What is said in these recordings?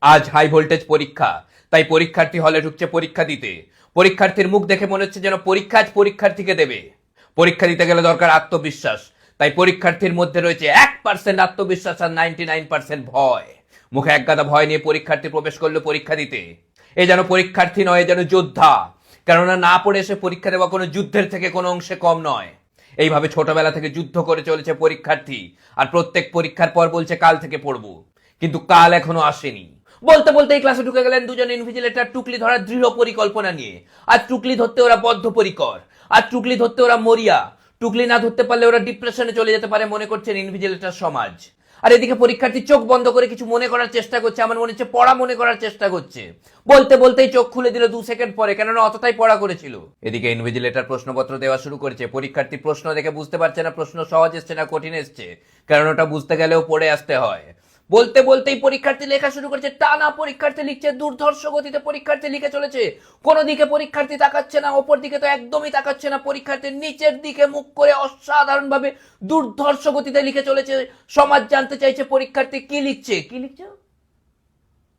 আজ high voltage পরীক্ষা। তাই পরীক্ষার্থী হলে ঢুকছে পরীক্ষা দিতে। পরীক্ষার্থীর মুখ দেখে মনে হচ্ছে যেন পরীক্ষা আজ পরীক্ষার্থীকে দেবে। পরীক্ষা দিতে গেলে দরকার আত্মবিশ্বাস। তাই পরীক্ষার্থীর মধ্যে রয়েছে এক পার্সেন্ট আত্মবিশ্বাস আর নাইনটি নাইন পার্সেন্ট ভয়। মুখে এক গাদা ভয় নিয়ে পরীক্ষার্থী প্রবেশ করল পরীক্ষা দিতে। এ যেন পরীক্ষার্থী নয় যেন যোদ্ধা। কেননা না পড়ে এসে পরীক্ষা দেওয়া কোনো যুদ্ধের থেকে কোনো অংশে কম নয়। এইভাবে ছোটবেলা থেকে যুদ্ধ করে চলেছে পরীক্ষার্থী। আর প্রত্যেক পরীক্ষার পর বলছে, কাল থেকে পড়ব। কিন্তু কাল এখনও আসেনি। বলতে বলতে এই ক্লাসে ঢুকে গেলেন দুজন ইনভিজিলেটর টুকলি ধরার দৃঢ় পরিকল্পনা নিয়ে। আজ টুকলি ধরতে ওরা বদ্ধপরিকর। আজ টুকলি ধরতে ওরা মরিয়া। টুকলি না ধরতে পারলে ওরা ডিপ্রেশনে চলে যেতে পারে মনে করছেন ইনভিজিলেটর সমাজ। আর এদিকে পরীক্ষার্থী চোখ বন্ধ করে কিছু মনে করার চেষ্টা করছে। আমার মনে হচ্ছে পড়া মনে করার চেষ্টা করছে। বলতে বলতেই চোখ খুলে দিল দু সেকেন্ড পরে, কেননা অতটাই পড়া করেছিল। এদিকে ইনভিজিলেটর প্রশ্নপত্র দেওয়া শুরু করেছে। পরীক্ষার্থী প্রশ্ন দেখে বুঝতে পারছে না, প্রশ্ন সহজ এসছে না, কঠিন এসছে। কারণ ওটা বুঝতে গেলেও পড়ে আসতে হয়। বলতে বলতেই পরীক্ষার্থী লেখা শুরু করেছে। টানা পরীক্ষার্থী লিখছে, দুর্ধর্ষ গতিতে পরীক্ষার্থী লিখে চলেছে। কোন দিকে পরীক্ষার্থী তাকাচ্ছে না, ওপর দিকে তো একদমই তাকাচ্ছে না। পরীক্ষার্থীর নিচের দিকে মুখ করে অসাধারণ ভাবে দুর্ধর্ষ গতিতে লিখে চলেছে। সমাজ জানতে চাইছে পরীক্ষার্থী কি লিখছে। কি লিখছে?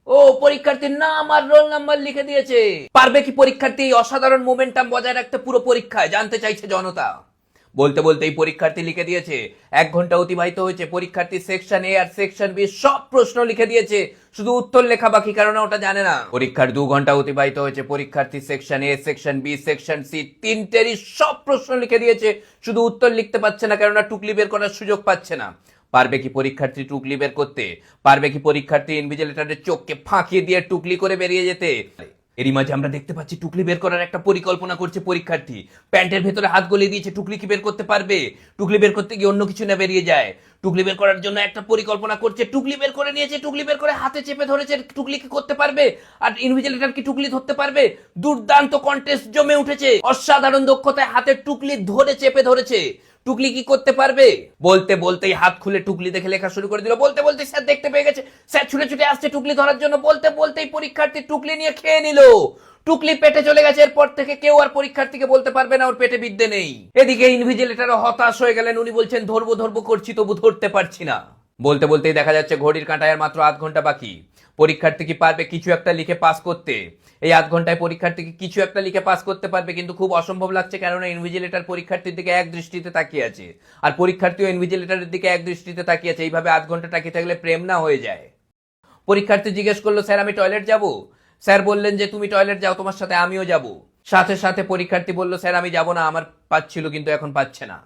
ও, পরীক্ষার্থীর নাম আর রোল নাম্বার লিখে দিয়েছে। পারবে কি পরীক্ষার্থী অসাধারণ মোমেন্টাম বজায় রাখতে পুরো পরীক্ষায়? জানতে চাইছে জনতা। বলতে বলতে এই পরীক্ষার্থী লিখে দিয়েছে। এক ঘণ্টা অতিবাহিত হয়েছে। পরীক্ষার্থী সেকশন এ আর সেকশন বি সব প্রশ্ন লিখে দিয়েছে। শুধু উত্তর লেখা বাকি কারণ ওটা জানে না। পরীক্ষার দু ঘণ্টা অতিবাহিত হয়েছে। পরীক্ষার্থী section A section B section C তিনটেরই সব প্রশ্ন লিখে দিয়েছে। শুধু উত্তর লিখতে পারছে না, কেননা টুকলি বের করার সুযোগ পাচ্ছে না। পারবে কি পরীক্ষার্থী টুকলি বের করতে? পারবে কি পরীক্ষার্থী ইনভিজিলেটরের চোখকে ফাঁকিয়ে দিয়ে টুকলি করে বেরিয়ে যেতে? এরই মাঝে আমরা দেখতে পাচ্ছি টুকলি বের করার একটা পরিকল্পনা করছে পরীক্ষার্থী। প্যান্টের ভেতরে হাত গলিয়ে দিয়েছে, টুকলি কি বের করতে পারবে? টুকলি বের করতে গিয়ে অন্য কিছু না বেরিয়ে যায়। টুকলি বের করার জন্য একটা পরিকল্পনা করছে, টুকলি বের করে নিয়েছে, টুকলি বের করে হাতে চেপে ধরেছে, টুকলি কি করতে পারবে? আর ইনভিজিলেটর কি টুকলি ধরতে পারবে? দুর্দান্ত কন্টেস্ট জমে উঠেছে। অসাধারণ দক্ষতায় হাতের টুকলি ধরে চেপে ধরেছে। টুকলি কি করতে পারবে? বলতে বলতেই হাত খুলে টুকলি দেখে লেখা শুরু করে দিল। বলতে বলতে স্যার দেখতে পেয়ে গেছে। স্যার ছুটে ছুটে আসছে টুকলি ধরার জন্য। বলতে বলতেই পরীক্ষার্থী টুকলি নিয়ে খেয়ে নিল। টুকলি পেটে চলে গেছে। এরপর থেকে কেউ আর পরীক্ষার্থীকে বলতে পারবে না, ওর পেটে বিদ্যে নেই। এদিকে ইনভিজিলেটারও হতাশ হয়ে গেলেন। উনি বলছেন, ধরবো ধরবো, করছি, তবু ধরতে পারছি না। বলতে বলতেই দেখা যাচ্ছে ঘড়ির কাঁটায় মাত্র আধ ঘণ্টা বাকি। পরীক্ষার্থী কি পারবে কিছু একটা লিখে পাস করতে। এই আধ ঘন্টায় পরীক্ষার্থী কি কিছু একটা লিখে পাস করতে পারবে, কিন্তু খুব অসম্ভব লাগছে কেননা ইনভিজিলেটার পরীক্ষার্থীর দিকে এক দৃষ্টিতে তাকিয়ে আছে। আর পরীক্ষার্থীও ইনভিজিলেটারের দিকে এক দৃষ্টিতে তাকিয়ে আছে। এইভাবে আধ ঘণ্টা তাকিয়ে থাকলে প্রেম না হয়ে যায়। পরীক্ষার্থী জিজ্ঞেস করল, স্যার, আমি টয়লেট যাব? স্যার বললেন যে, তুমি টয়লেট যাও, তোমার সাথে আমিও যাব। সাথে সাথে পরীক্ষার্থী বলল, স্যার, আমি যাব না, আমার পাচ্ছিল, কিন্তু এখন পাচ্ছে না।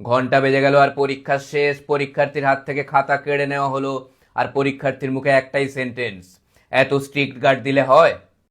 ঘণ্টা বেজে গেল আর পরীক্ষা শেষ। পরীক্ষার্থীর হাত থেকে খাতা কেড়ে নেওয়া হলো। আর পরীক্ষার্থীর মুখে একটাই সেন্টেন্স এত স্ট্রিক্ট গার্ড দিলে হয়?